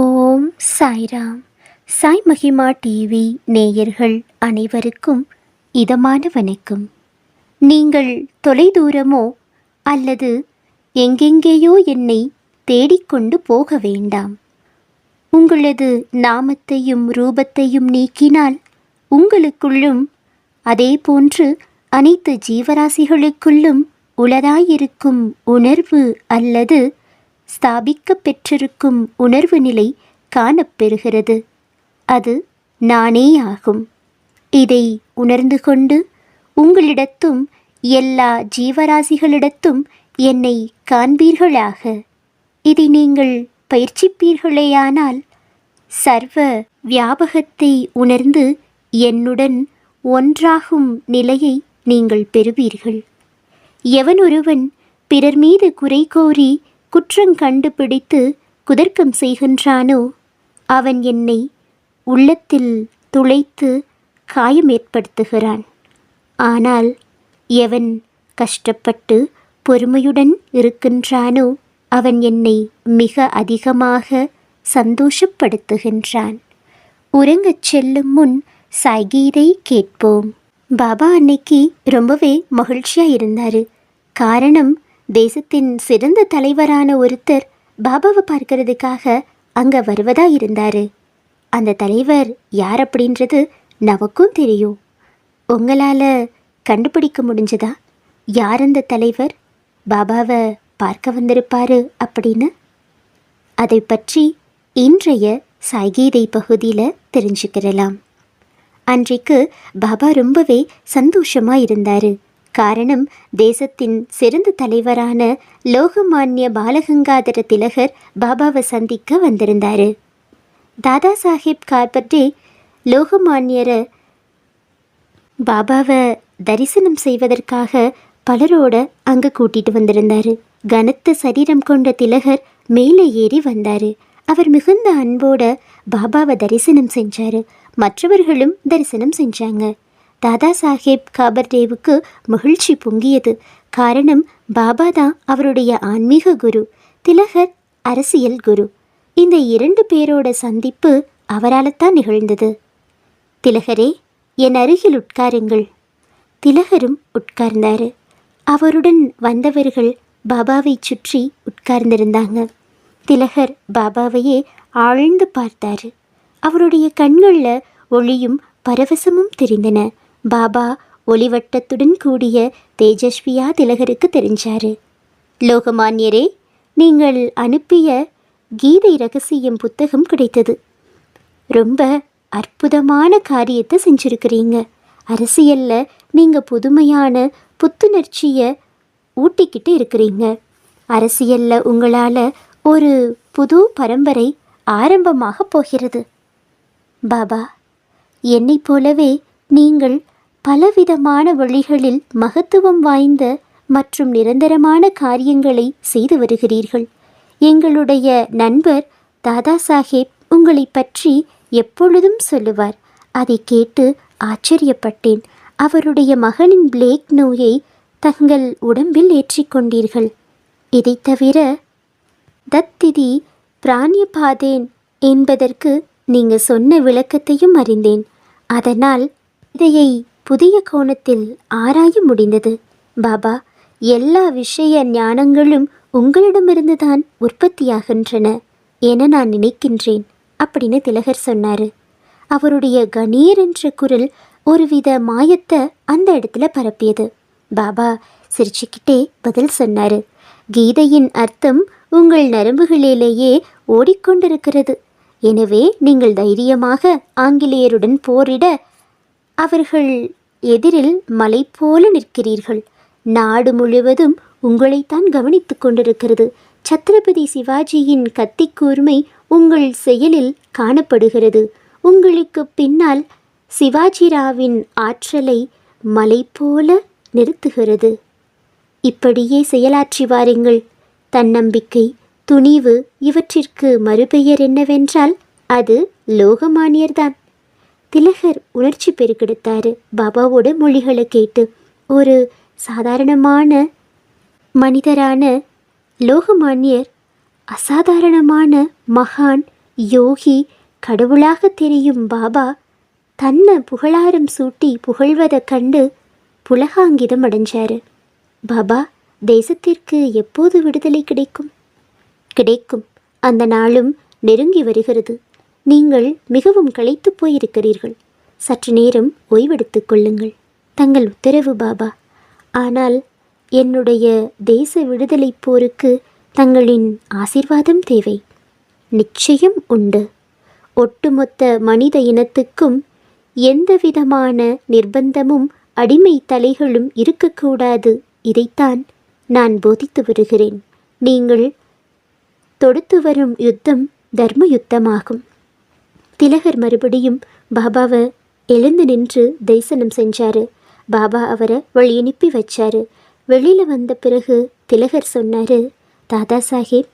ஓம் சாய்ராம். சாய் மகிமா டிவி நேயர்கள் அனைவருக்கும் இதமான வணக்கம். நீங்கள் தொலைதூரமோ அல்லது எங்கெங்கேயோ என்னை தேடிக்கொண்டு போக வேண்டாம். உங்களது நாமத்தையும் ரூபத்தையும் நீக்கினால் உங்களுக்குள்ளும் அதேபோன்று அனைத்து ஜீவராசிகளுக்குள்ளும் உளதாயிருக்கும் உணர்வு அல்லது ஸ்தாபிக்கப்பெற்றிருக்கும் உணர்வு நிலை காணப்பெறுகிறது. அது நானே ஆகும் இதை உணர்ந்து கொண்டு உங்களிடத்தும் எல்லா ஜீவராசிகளிடத்தும் என்னை காண்பீர்களாக. இதை நீங்கள் பயிற்சிப்பீர்களேயானால் சர்வ வியாபகத்தை உணர்ந்து என்னுடன் ஒன்றாகும் நிலையை நீங்கள் பெறுவீர்கள். எவனொருவன் பிறர் மீது குறை கோரி குற்றங் கண்டுபிடித்து குதர்க்கம் செய்கின்றானோ? அவன் என்னை உள்ளத்தில் துளைத்து காயம் ஏற்படுத்துகிறான். ஆனால் எவன் கஷ்டப்பட்டு பொறுமையுடன் இருக்கின்றானோ அவன் என்னை மிக அதிகமாக சந்தோஷப்படுத்துகின்றான். உறங்கச் செல்லும் முன் சகீதை கேட்போம். பாபா அன்னைக்கு ரொம்பவே மகிழ்ச்சியாக இருந்தார். காரணம் தேசத்தின் சிறந்த தலைவரான ஒருத்தர் பாபாவை பார்க்கறதுக்காக அங்கே வருவதா இருந்தார். அந்த தலைவர் யார் அப்படின்றது நமக்கும் தெரியும். உங்களால் கண்டுபிடிக்க முடிஞ்சதா? யார் அந்த தலைவர்? பாபாவை பார்க்க வந்திருப்பாரு அப்படின்னு? அதை பற்றி இன்றைய சாய்கீதை பகுதியில் தெரிஞ்சுக்கிறலாம் அன்றைக்கு பாபா ரொம்பவே சந்தோஷமாக இருந்தார். காரணம் தேசத்தின் சிறந்த தலைவரான லோகமான்ய பாலகங்காதர திலகர் பாபாவை சந்திக்க வந்திருந்தார். தாதா சாஹேப் கார்பட்டே லோகமான்யரை பாபாவை தரிசனம் செய்வதற்காக பலரோட அங்கே கூட்டிட்டு வந்திருந்தார். கனத்த சரீரம் கொண்ட திலகர் மேலே ஏறி வந்தார். அவர் மிகுந்த அன்போட பாபாவை தரிசனம் செஞ்சார். மற்றவர்களும் தரிசனம் செஞ்சாங்க. தாதா சாஹேப் காபர்தேவுக்கு மகிழ்ச்சி பொங்கியது. காரணம் பாபா தான் அவருடைய ஆன்மீக குரு திலகர் அரசியல் குரு. இந்த இரண்டு பேரோட சந்திப்பு அவரால்தான் நிகழ்ந்தது. திலகரே என் அருகில் உட்காருங்கள். திலகரும் உட்கார்ந்தாரு. அவருடன் வந்தவர்கள் பாபாவை சுற்றி உட்கார்ந்திருந்தாங்க. திலகர் பாபாவையே ஆழ்ந்து பார்த்தாரு. அவருடைய கண்களில் ஒளியும் பரவசமும் தெரிந்தன. பாபா ஒளிவட்டத்துடன் கூடிய தேஜஸ்வியா திலகருக்கு தெரிஞ்சாரு. லோகமான்யரே நீங்கள் அனுப்பிய கீதை ரகசியம் புத்தகம் கிடைத்தது. ரொம்ப அற்புதமான காரியத்தை செஞ்சுருக்கிறீங்க. அரசியலில் நீங்கள் புதுமையான புத்துணர்ச்சியை ஊட்டிக்கிட்டு இருக்கிறீங்க. அரசியலில் உங்களால் ஒரு புது பரம்பரை ஆரம்பமாக போகிறது. பாபா என்னைப் போலவே நீங்கள் பலவிதமான வழிகளில் மகத்துவம் வாய்ந்த மற்றும் நிரந்தரமான காரியங்களை செய்து வருகிறீர்கள். எங்களுடைய நண்பர் தாதா சாஹேப் உங்களை பற்றி எப்பொழுதும் சொல்லுவார். அதை கேட்டு ஆச்சரியப்பட்டேன். அவருடைய மகனின் பிளேக் நோயை தங்கள் உடம்பில் ஏற்றிக்கொண்டீர்கள் இதைத் தவிர தத்திதி பிராணியபாதேன் என்பதற்கு நீங்கள் சொன்ன விளக்கத்தையும் அறிந்தேன். அதனால் இதையை புதிய கோணத்தில் ஆராய முடிந்தது. பாபா எல்லா விஷய ஞானங்களும் உங்களிடமிருந்து தான் உற்பத்தியாகின்றன என நான் நினைக்கின்றேன் அப்படின்னு திலகர் சொன்னாரு. அவருடைய கணீர் என்ற குரல் ஒருவித மாயத்தை அந்த இடத்துல பரப்பியது. பாபா சிரிச்சுக்கிட்டே பதில் சொன்னாரு. கீதையின் அர்த்தம் உங்கள் நரம்புகளிலேயே ஓடிக்கொண்டிருக்கிறது. எனவே நீங்கள் தைரியமாக ஆங்கிலேயருடன் போரிட அவர்கள் எதிரில் மலை போல நிற்கிறீர்கள். நாடு முழுவதும் உங்களைத்தான் கவனித்துக் கொண்டிருக்கிறது. சத்ரபதி சிவாஜியின் கத்தி கூர்மை உங்கள் செயலில் காணப்படுகிறது. உங்களுக்கு பின்னால் சிவாஜிராவின் ஆற்றலை மலை போல நிறுத்துகிறது. இப்படியே செயலாற்றி வாருங்கள். தன்னம்பிக்கை துணிவு இவற்றிற்கு மறுபெயர் என்னவென்றால் அது லோகமானியர்தான். திலகர் உணர்ச்சி பெருக்கெடுத்தாரு. பாபாவோட மொழிகளை கேட்டு ஒரு சாதாரணமான மனிதரான லோகமானியர் அசாதாரணமான மகான் யோகி கடவுளாக தெரியும் பாபா தன்னை புகழாரம் சூட்டி புகழ்வதை கண்டு புலகாங்கிதம் அடைஞ்சாரு. பாபா தேசத்திற்கு எப்போது விடுதலை கிடைக்கும்? கிடைக்கும். அந்த நாளும் நெருங்கி வருகிறது. நீங்கள் மிகவும் களைத்துப் போயிருக்கிறீர்கள். சற்று நேரம் ஓய்வெடுத்துக் கொள்ளுங்கள். தங்கள் உத்தரவு பாபா. ஆனால் என்னுடைய தேச விடுதலை போருக்கு தங்களின் ஆசீர்வாதம் தேவை. நிச்சயம் உண்டு. ஒட்டுமொத்த மனித இனத்துக்கும் எந்தவிதமான நிர்பந்தமும் அடிமை தலைகளும் இருக்கக்கூடாது இதைத்தான் நான் போதித்து வருகிறேன் நீங்கள் தொடுத்து வரும் யுத்தம் தர்ம யுத்தமாகும் திலகர் மறுபடியும் பாபாவை எழுந்து நின்று தரிசனம் செஞ்சாரு. பாபா அவரை வழியனுப்பி வச்சாரு. வெளியில் வந்த பிறகு திலகர் சொன்னாரு தாதா சாஹேப்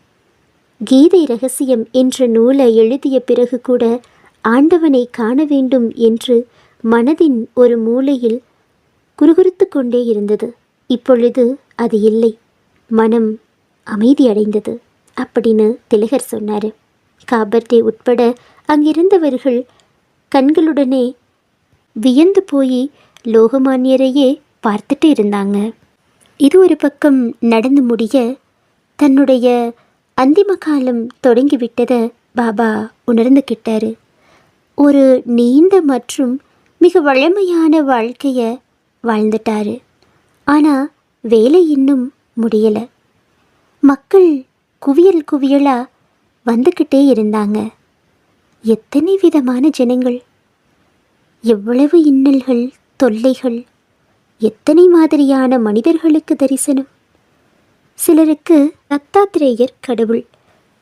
கீதை ரகசியம் என்ற நூலை எழுதிய பிறகு கூட ஆண்டவனை காண வேண்டும் என்று மனதின் ஒரு மூலையில் குறுகுறுத்து கொண்டே இருந்தது. இப்பொழுது அது இல்லை. மனம் அமைதியடைந்தது அப்படின்னு திலகர் சொன்னார். காபர்டே உட்பட அங்கிருந்தவர்கள் கண்களுடனே வியந்து போய் லோகமானியரையே பார்த்துட்டு இருந்தாங்க. இது ஒரு பக்கம் நடந்து முடிய தன்னுடைய அந்திம காலம் தொடங்கிவிட்டதை பாபா உணர்ந்துக்கிட்டாரு ஒரு நீண்ட மற்றும் மிக வழமையான வாழ்க்கையை வாழ்ந்துட்டாரு. ஆனால் வேலை இன்னும் முடியலை. மக்கள் குவியல் குவியலாக வந்துக்கிட்டே இருந்தாங்க. எத்தனை விதமான ஜனங்கள்? எவ்வளவு இன்னல்கள் தொல்லைகள் எத்தனை மாதிரியான மனிதர்களுக்கு தரிசனம்? சிலருக்கு தத்தாத்திரேயர் கடவுள்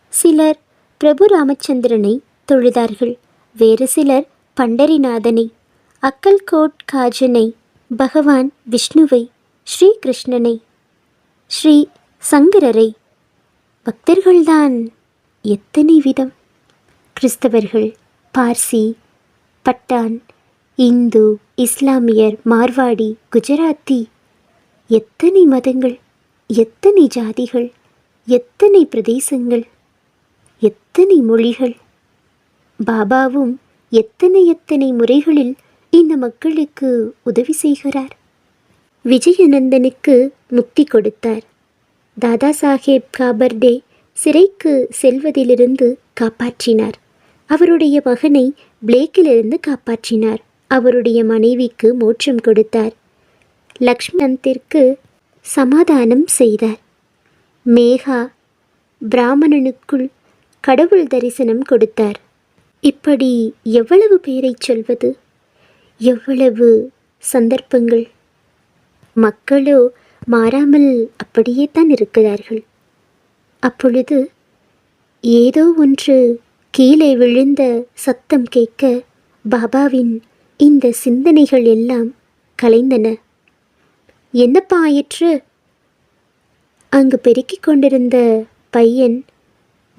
சிலர் பிரபு ராமச்சந்திரனை தொழுதார்கள் வேறு சிலர் பண்டரிநாதனை அக்கல்கோட் காஜனை பகவான் விஷ்ணுவை ஸ்ரீகிருஷ்ணனை ஸ்ரீ சங்கரரை. பக்தர்கள்தான். எத்தனை விதம்? கிறிஸ்தவர்கள் பார்சி பட்டான் இந்து இஸ்லாமியர் மார்வாடி குஜராத்தி எத்தனை மதங்கள் எத்தனை ஜாதிகள் எத்தனை பிரதேசங்கள் எத்தனை மொழிகள் பாபாவும் எத்தனை எத்தனை முறைகளில் இந்த மக்களுக்கு உதவி செய்கிறார்? விஜயநந்தனுக்கு முக்தி கொடுத்தார். தாதா சாஹேப் காபர்டே சிறைக்கு செல்வதிலிருந்து காப்பாற்றினார். அவருடைய மகனை பிளேக்கிலிருந்து காப்பாற்றினார். அவருடைய மனைவிக்கு மோட்சம் கொடுத்தார். லக்ஷ்மணத்திற்கு சமாதானம் செய்தார். மேகா பிராமணனுக்குள் கடவுள் தரிசனம் கொடுத்தார். இப்படி எவ்வளவு பேரைச் சொல்வது? எவ்வளவு சந்தர்ப்பங்கள்? மக்களோ மாறாமல் அப்படியே தான் இருக்கிறார்கள். அப்பொழுது ஏதோ ஒன்று கீழே விழுந்த சத்தம் கேட்க பாபாவின் இந்த சிந்தனைகள் எல்லாம் கலைந்தன. என்னப்பா ஆயிற்று? அங்கு பெருக்கிக் கொண்டிருந்த பையன்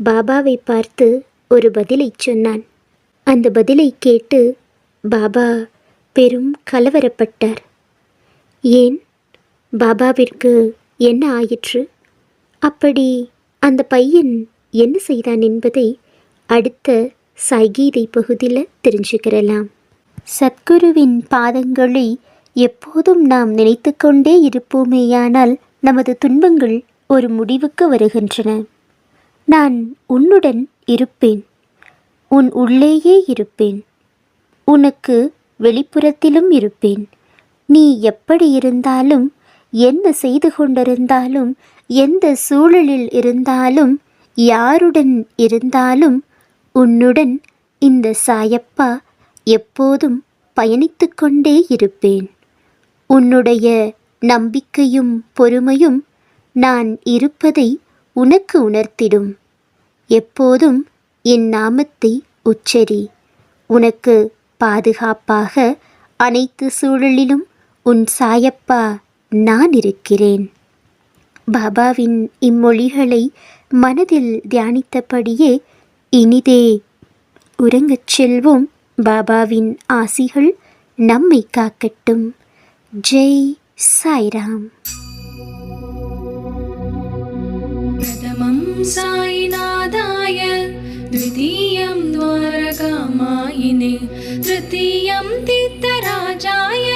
பாபாவை பார்த்து ஒரு பதிலைச் சொன்னான். அந்த பதிலை கேட்டு பாபா பெரும் கலவரப்பட்டார். ஏன்? பாபாவிற்கு என்ன ஆயிற்று? அப்படி அந்த பையன் என்ன செய்தான் என்பதை அடுத்த சைகீதை பகுதியில் தெரிஞ்சுக்கிறலாம். சத்குருவின் பாதங்களை எப்போதும் நாம் நினைத்து கொண்டே இருப்போமேயானால் நமது துன்பங்கள் ஒரு முடிவுக்கு வருகின்றன. நான் உன்னுடன் இருப்பேன். உன் உள்ளேயே இருப்பேன். உனக்கு வெளிப்புறத்திலும் இருப்பேன். நீ எப்படி இருந்தாலும் என்ன செய்து கொண்டிருந்தாலும் எந்த சூழலில் இருந்தாலும் யாருடன் இருந்தாலும் உன்னுடன் இந்த சாயப்பா எப்போதும் பயணித்து கொண்டே இருப்பேன். உன்னுடைய நம்பிக்கையும் பொறுமையும் நான் இருப்பதை உனக்கு உணர்த்திடும். எப்போதும் என் நாமத்தை உச்சரி. உனக்கு பாதுகாப்பாக அனைத்து சூழலிலும் உன் சாயப்பா நான் இருக்கிறேன். பாபாவின் இம்மொழிகளை மனதில் தியானித்தபடியே இனிதே உறங்கச் செல்வோம் பாபாவின் ஆசிகள் நம்மை காக்கட்டும் ஜெய் சாய்ராம் प्रथमं सायिनाथाय द्वितीयं द्वारकामायिने तृतीयं तीर्थराजाय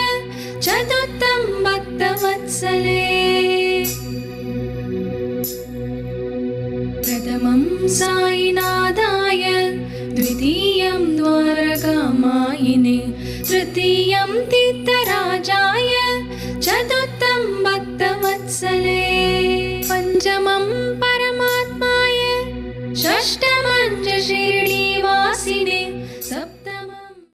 चतुर्थं भक्तवत्सले सायिनाथाय द्वितीयं द्वारकामायिने तृतीयं तीर्थराजाय चतुर्थं भक्तवत्सले पञ्चमं परमात्माय शिर्डी